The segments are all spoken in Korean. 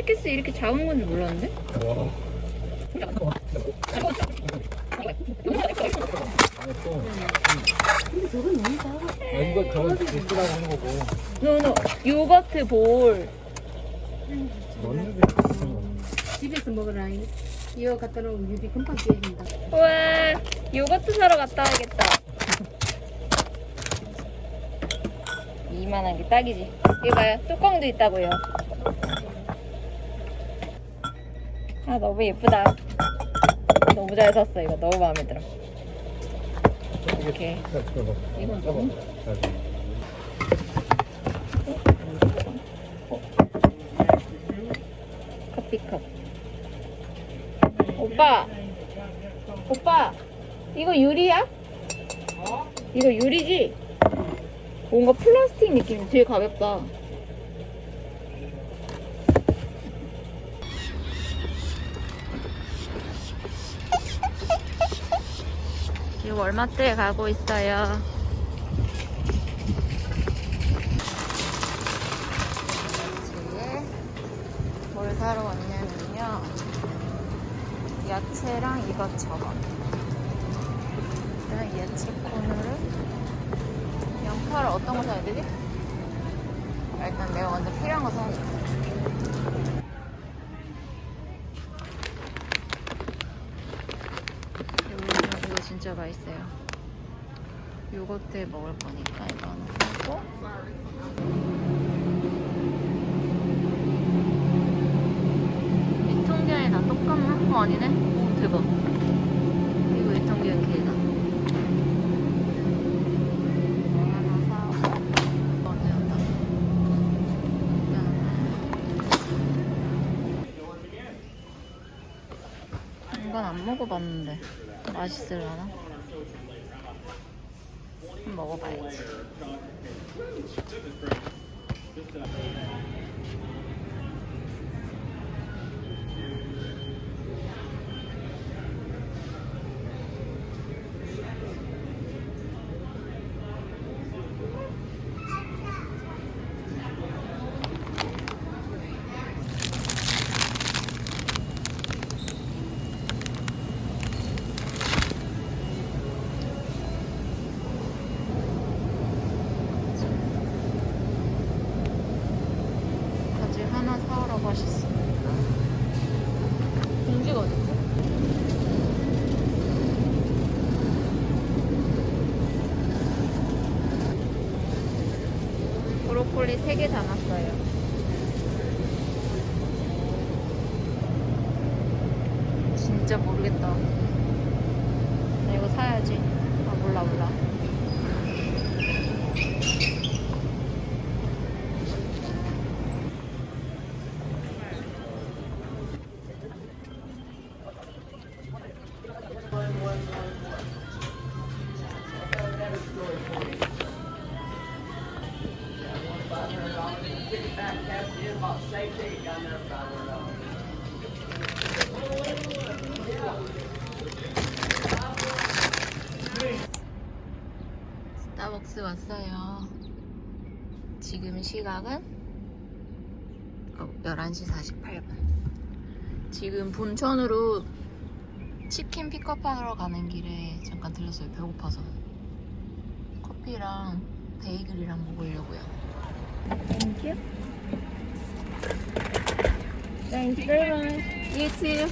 치키스 이렇게 작은 건지 몰랐는데? 와. 이거 저건 디스라고 하는 거고. 노노 요거트 볼. 집에서 먹으라. 이거 갖다 놓으면 유리 금방 깨진다. 우와 요거트 사러 갔다 와야겠다. 이만한 게 딱이지. 이거 봐요. 뚜껑도 있다고요. 아 너무 예쁘다. 너무 잘 샀어 이거 너무 마음에 들어. 들어봐. 이건. 너무- 자, 커피컵. 오빠, 오빠, 이거 유리야? 이거 유리지? 뭔가 플라스틱 느낌 되게 가볍다. 지금 월마트에 가고 있어요. 뭘 사러 왔냐면요. 야채랑 이것저것. 일단 야채 코너를 양파를 어떤 거 사야 되지? 아, 일단 내가 먼저 필요한 거 사야겠다. 이거, 이거 진짜 맛있어요. 요거트에 먹을 거니까 이거는 하고 유통기한이 다 똑같나? 어 아니네? 오 대박 이거 유통기한 길다 이거 하나 사고 이건 안 먹어봤는데 맛있을라나? 한번 먹어봐야지 바지 하나 사오러 가셨습니다. 공지가 어딨지? 브로콜리 3개 담았 왔어요. 지금 시각은 어, 11시 48분. 지금 본천으로 치킨 픽업하러 가는 길에 잠깐 들렸어요. 배고파서. 커피랑 베이글이랑 먹으려고요. Thank you. Thank you very much. You too.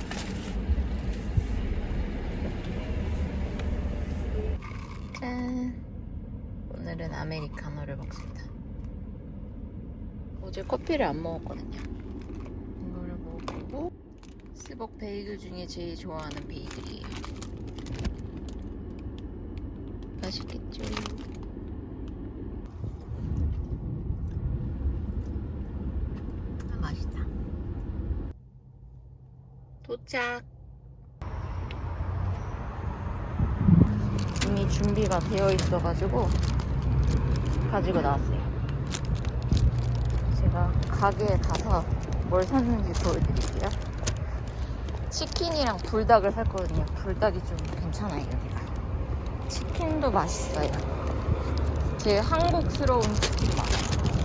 짠. 오늘은 아메리카노를 먹습니다. 어제 커피를 안 먹었거든요. 이거를 먹고 스벅 베이글 중에 제일 좋아하는 베이글이에요. 맛있겠죠? 아, 맛있다. 도착. 이미 준비가 되어 있어가지고 가지고 나왔어요. 제가 가게에 가서 뭘 샀는지 보여드릴게요. 치킨이랑 불닭을 샀거든요. 불닭이 좀 괜찮아요, 여기가. 치킨도 맛있어요. 제 한국스러운 치킨 맛.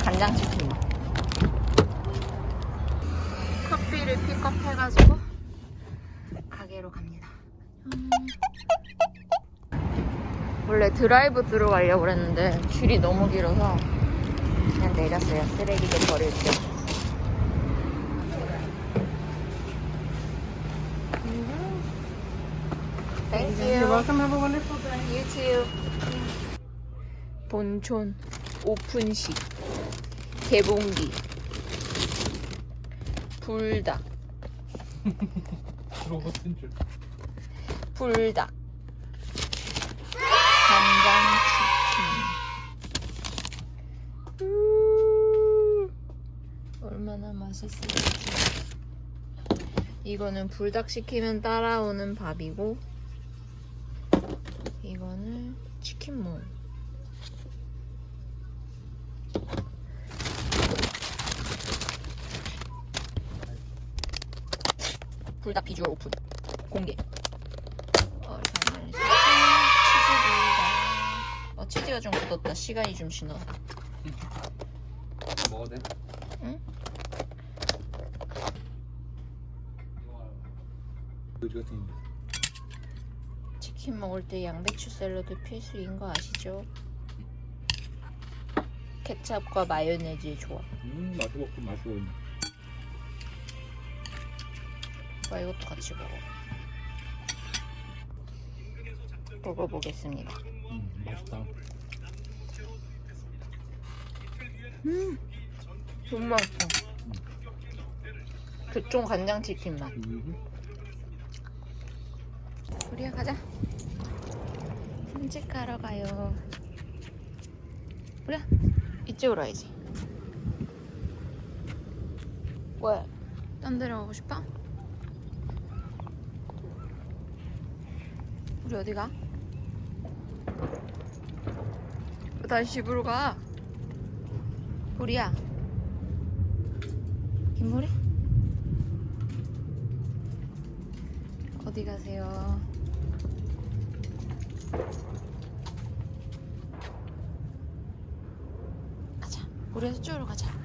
간장 치킨 맛. 커피를 픽업해가지고 가게로 갑니다. 음. 원래 드라이브 스루 가려고 그랬는데 줄이 너무 길어서 그냥 내렸어요. 쓰레기 좀 버릴 때. Thank you. welcome. Have a wonderful day. You too. 본촌 오픈식 개봉기 불닭 로봇인 줄. 불닭 얼마나 맛있을지 이거는 불닭 시키면 따라오는 밥이고 이거는 치킨몰. 불닭 비주얼 오픈. 공개. 치즈가 어 치즈가 좀 굳었다. 시간이 좀 지나. 먹어도 돼? 응? 치킨 먹을 때 양배추 샐러드 필수인 거 아시죠? 케찹과 마요네즈의 조합 음, 마시고 있네. 와 이것도 같이 먹어 먹어보겠습니다 음, 맛있다. 음 너무 맛있어 교촌 간장치킨 맛 음. 우리야 가자 산책하러 가요 우리야 이쪽으로 와야지 왜? 딴 데로 가고 싶어? 우리 어디 가? 왜 다시 집으로 가? 우리야 김모리? 어디 가세요? 가자. 우리 저쪽으로 가자.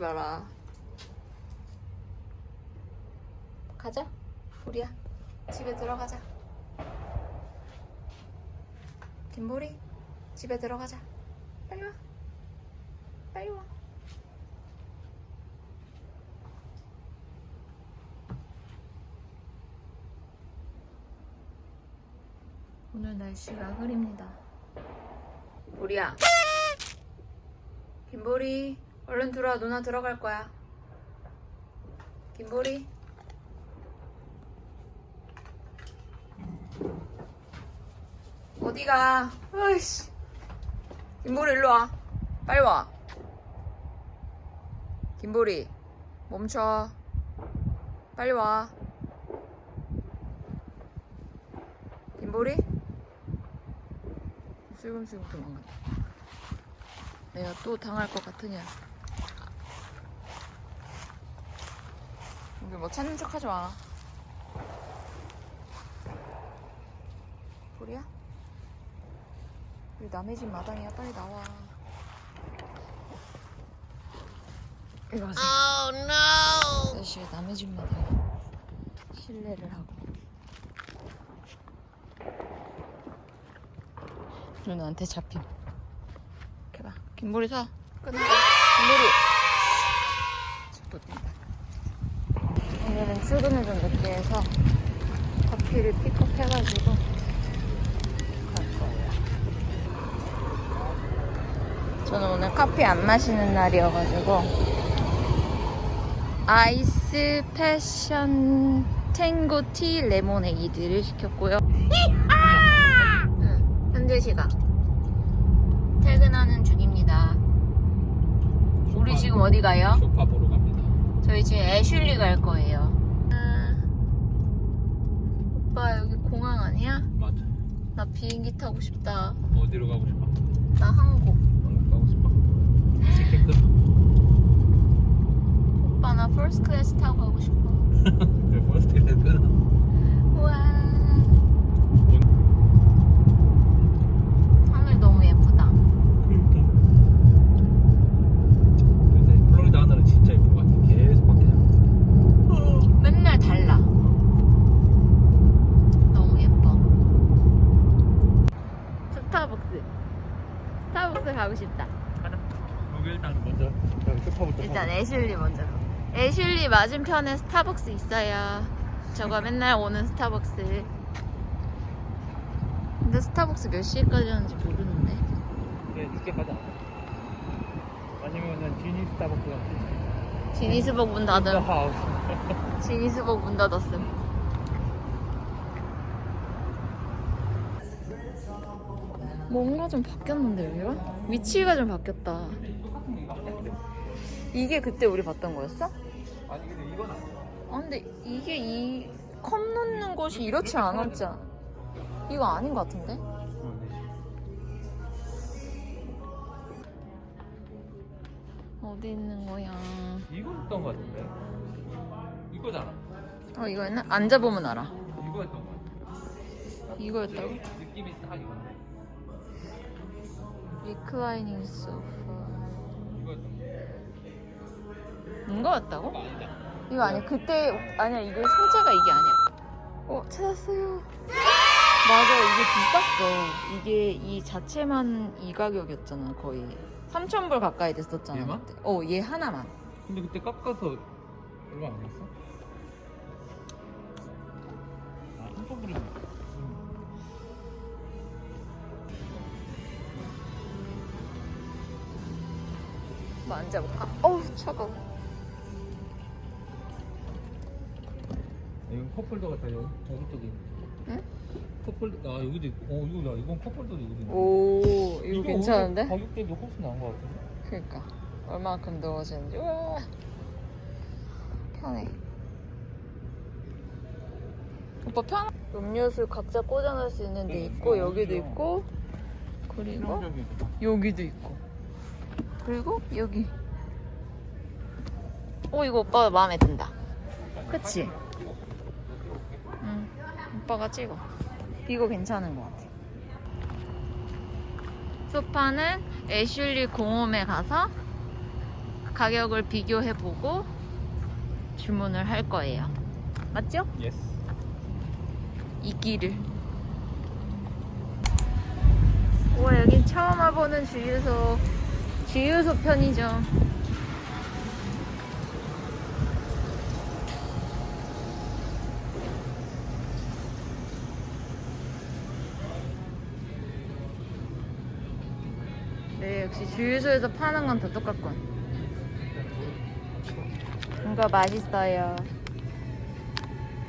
마라. 가자. 보리야. 집에 들어가자. 김보리. 집에 들어가자. 빨리 와. 빨리 와. 오늘 날씨가 흐립니다. 보리야. 김보리, 얼른 들어와. 누나 들어갈 거야. 김보리. 어디가? 아이씨. 김보리 일로 와. 빨리 와. 김보리, 멈춰. 빨리 와. 김보리? 슬금슬금 도망간다. 내가 또 당할 것 같으냐? 여기 뭐 찾는 척 하지 마. 보리야? 여기 남의 집 마당이야. 빨리 나와. 이리 와서. Oh no! 아저씨가 남의 집 마당에 실례를 하고. 누나한테 잡힘. 이렇게 봐. 김보리 서. 끊어. 김보리. 못 뛴다. 오늘은 출근을 좀 늦게 해서 커피를 픽업해가지고 갈 거예요. 저는 오늘 커피 안 마시는 날이어가지고 아이스 패션 탱고 티 레모네이드를 시켰고요. 응, 현재 시각 퇴근하는 중입니다. 우리 지금 어디 가요? 쇼파 보러 갑니다. 저희 지금 애슐리 갈 거예요. 음, 오빠 여기 공항 아니야? 맞아. 나 비행기 타고 싶다. 어디로 가고 싶어? 나 한국. 한국 가고 싶어. 티켓. 오빠 나 퍼스트 클래스 타고 가고 싶어. 왜 버스 티켓 끊어? 우와. 하늘 너무 예쁘다. 근데 플로리다 하늘은 진짜 예쁜 것 같아. 계속 바뀌잖아. 맨날 달라. 너무 예뻐. 스타벅스. 스타벅스 가고 싶다. 여기 일단 먼저 여기 쇼파부터 일단 애슐리 먼저. 애슐리 맞은편에 스타벅스 있어요. 저가 맨날 오는 스타벅스. 근데 스타벅스 몇 시까지 하는지 모르는데. 네, 늦게 가자. 아니면은 지니 스타벅스 같은 지니스벅 문 닫음. 하우스. 지니스벅 문 닫았음. 뭔가 좀 바뀌었는데 여기가? 위치가 좀 바뀌었다. 이게 그때 우리 봤던 거였어? 아니 근데 이건 아니야. 아 근데 이게 이 컵 놓는 곳이 이렇지 않았지 않아? 이거 아닌 것 같은데? 어디 있는 거야? 이거였던 것 같은데. 이거잖아. 어 이거였나? 앉아보면 알아. 이거였던 것 같아. 이거였다고? 느낌이 딱 이건데. 리클라이닝 소파. 이거 아니잖아. 이거 아니야. 그때 아니야. 이게 소재가 이게 아니야. 어 찾았어요. 맞아. 이게 비쌌어. 이게 이 자체만 이 가격이었잖아. 거의 3,000불 가까이 됐었잖아. 얘만? 그때. 어, 얘 하나만. 근데 그때 깎아서 얼마 아니었어? 아, 한번 부르 한번 앉아볼까? 어우 차가워. 이건 컵홀더 같아. 여기 저기 쪽에. 응? 컵홀더. 아 여기도 있고. 어 이거다. 이건 컵홀더도 있네. 오 이거, 괜찮은데? 오히려 가격 대비 훨씬 나은 것 같은데. 그러니까 얼마큼 넣어지는지. 우와 편해. 오빠 편? 음료수 각자 꽂아놓을 수 있는 데 있고 여기도 있고 그리고. 여기도 있고 그리고 여기 오 이거 오빠 마음에 든다 그치? 응 오빠가 찍어. 이거 괜찮은 것 같아. 소파는 애슐리 공홈에 가서 가격을 비교해보고 주문을 할 거예요. 맞죠? 예스. 이 길을. 우와 여긴 처음 와보는 주유소. 주유소 편의점 역시 주유소에서 파는 건 다 똑같군 이거 맛있어요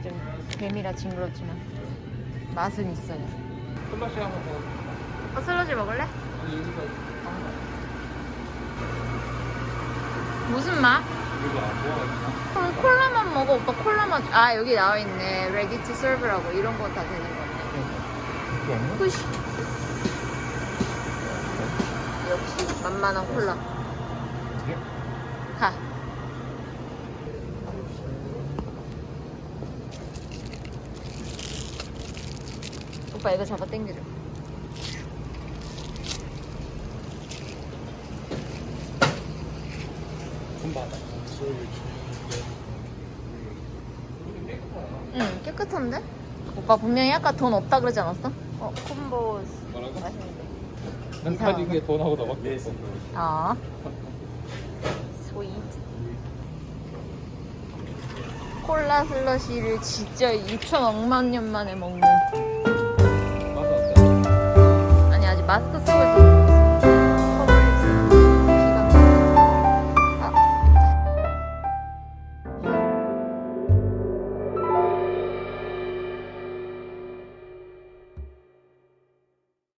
좀 뱀이라 징그럽지만 맛은 있어요 플러시 한번 더. 어, 슬러시 먹을래? 아니 여기서 무슨 맛? 모아가지고. 그럼 콜라만 먹어 오빠 콜라만 아 여기 나와있네 ready to serve라고 이런 거 다 되는 거네 없나? 후시 역시 만만한 콜라 네? 가 오빠 이거 잡아 당겨줘. 응 깨끗한데? 오빠 분명히 아까 돈 없다 그러지 않았어? 어 콤보스 난. 카드 위에 돈하고 너밖에 없어. 아 스위트 콜라 슬러시를 진짜 6천억만 년 만에 먹는? 아니 아직 마스크 쓰고 있어